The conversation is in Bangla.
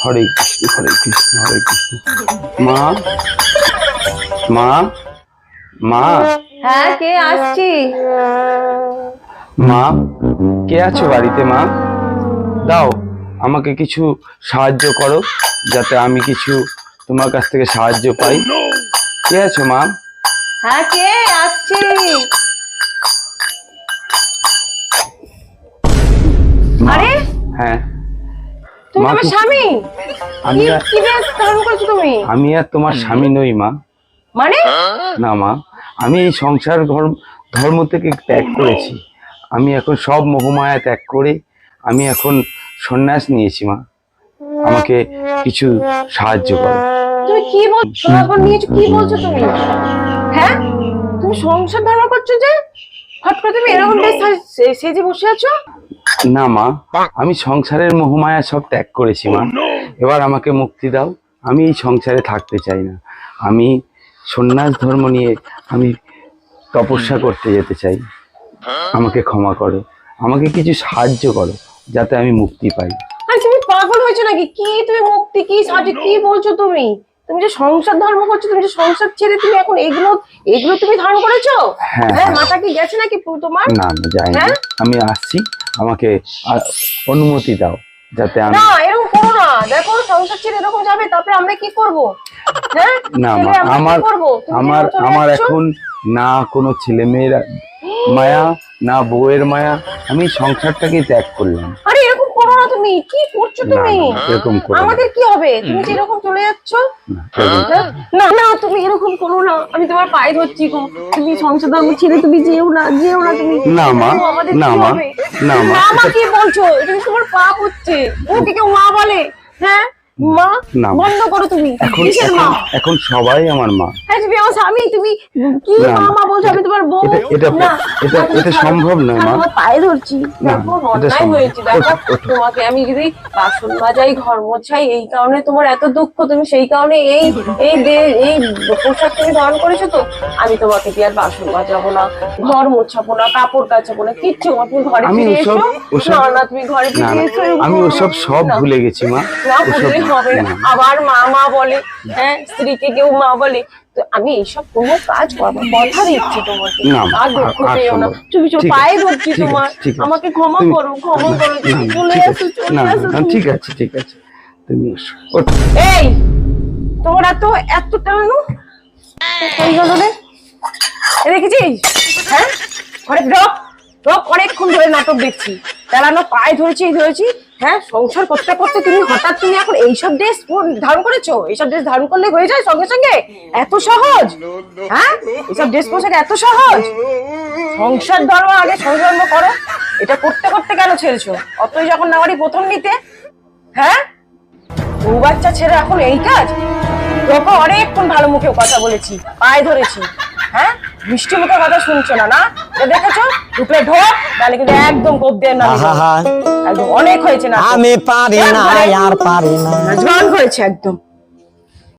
হরে কৃষ্ণ হরে কৃষ্ণ হরে কৃষ্ণ। মা মা মা। হ্যাঁ কে আসছি? মা কে আছো বাড়িতে মা? দাও আমাকে কিছু সাহায্য করো যাতে আমি কিছু তোমার কাছ থেকে সাহায্য পাই। কে আছো মা? হ্যাঁ কে আসছি? আরে? হ্যাঁ। তুমি আমার স্বামী? আমি কি আর- বেশ ধারণ করেছ তুমি? আমি আর তোমার স্বামী নই মা। মানে? না মা। আমি এই সংসার ধর্ম ধর্ম থেকে ত্যাগ করেছি। আমি এখন সব মোহমায়া ত্যাগ করে আমি এখন সন্ন্যাস নিয়েছি মা। আমাকে কিছু সাহায্য করো। তুমি কি বলছো নিয়েছো কি বলছো তুমি? হ্যাঁ? তুমি সংসার ধর্ম করছ যে? হট করে তুমি এরকম সে- সেজে বসে আছো? না মা। আমি সংসারের মোহমায়া সব ত্যাগ করেছি মা। এবার আমাকে মুক্তি দাও। আমি এই সংসারে থাকতে চাই না। আমি সন্ন্যাস ধর্ম নিয়ে আমি তপস্যা করতে যেতে চাই। আমাকে ক্ষমা করো। আমাকে কিছু সাহায্য করো যাতে আমি মুক্তি পাই। আরে তুমি পাগল হয়েছো নাকি? কি তুমি মুক্তি? কি সাহায্য? কি বলছো তুমি? তুমি যে সংসার ধর্ম করছ তুমি যে সংসার ছেড়ে তুমি এখন এগুলো এগুলো তুমি ধারণ করেছ? হ্যাঁ, হ্যাঁ হ্যাঁ। মাথা কি গেছে নাকি তোমার? না আমি যাই না হ্যাঁ? আমি আসছি আমাকে অনুমতি দাও যাতে আমি না এরকম করো না। দেখো সংসার ছেড়ে এরকম যাবে তারপরে আমরা কি করব? হ্যাঁ? না আমার আমার আমার এখন না কোনো ছেলে মেয়ের মায়া না বউয়ের মায়া আমি সংসারটাকে ত্যাগ করলাম। আরে তুমি? কি করছ না, তুমি? এরকম আমাদের কি হবে? তুমি যে এরকম চলে যাচ্ছ? না? না তুমি এরকম করো না। আমি তোমার পায়ে ধরছি গো তুমি সংশোধন ছেড়ে তুমি যেও না যেও না তুমি না, মা, না, মা, না, মা, কি বলছো? এটা তোমার পাপ হচ্ছে? ওকে কেউ মা বলে? হ্যাঁ? মা বন্ধ করো তুমি। এখন কিসের মা? এখন সবাই আমার মা। হ্যাঁ তুমি আমার স্বামী তুমি কি মা মা বলছো? আমি তোমার বউ। এটা- এটা- এটা- আমি এটা ছাড়ো, সম্ভব নয়, মা। তোমার পায়ে ধরছি। দেখো অন্যায় হয়েছে। দেখো ওঠো, ওঠো। তোমাকে আমি যদি বাসন মাজাই ঘর মোছাই এই কারণে তোমার এত দুঃখ তুমি সেই কারণে এই এই এই পোশাক তুমি ধারণ করেছ তো আমি তোমাকে দিয়ে আর বাসন মাজাবো না ঘর মোছাবো না কাপড় কাচাবো না কিচ্ছু তুমি ঘরে ফিরে এসো। না না তুমি ঘরে ফিরে এসো আমি ওসব সব ভুলে গেছি মা। ওসব হবে। আবার মা মা বলে হ্যাঁ স্ত্রীকে কেউ মা বলে তো আমি এইসব কোনো কাজ করব কথা দিচ্ছি তোমাকে। আর দুঃখ পেও না। তুমি চো ঠিক আছে, পায়ে ধরছি তোমার। আমাকে ক্ষমা করো ক্ষমা করো। চলে ঠিক আসো আছে। চলে আসো ঠিক আছে ঠিক আছে। তুমি। এই তোমার তো এত টানো কই গেল রে। দেখেছিস? হ্যাঁ? ঘরে ড্রপ ড্রপ অনেকক্ষণ ধরে নাটক দেখছি। দাঁড়ানো পায়ে ধরেছি ধরেছি। হ্যাঁ সংসার করতে করতে তুমি হঠাৎ তুমি এখন এইসব ড্রেস ধারণ করেছ? এইসব ড্রেস ধারণ করলে হয়ে যায় সঙ্গে সঙ্গে? এত সহজ? হ্যাঁ? এইসব ড্রেস পোশাক এত সহজ? সংসার ধর্ম আগে সংসার করো। এটা করতে করতে কেন ছেড়েছো? অতই যখন নামারি প্রথম নিতে হ্যাঁ? বউ বাচ্চা ছেড়ে এখন এই কাজ? তোকে অনেকক্ষণ ভালো মুখে কথা বলেছি, পায়ে ধরেছি হ্যাঁ? মিষ্টি মুখে কথা শুনছো না না? দেখেছ? ঢুকলে ঢোক তাহলে কিন্তু একদম কোপ দিয়ে না একদম অনেক হয়েছে না আমি পারি না আর পারি না। গান হয়েছে একদম।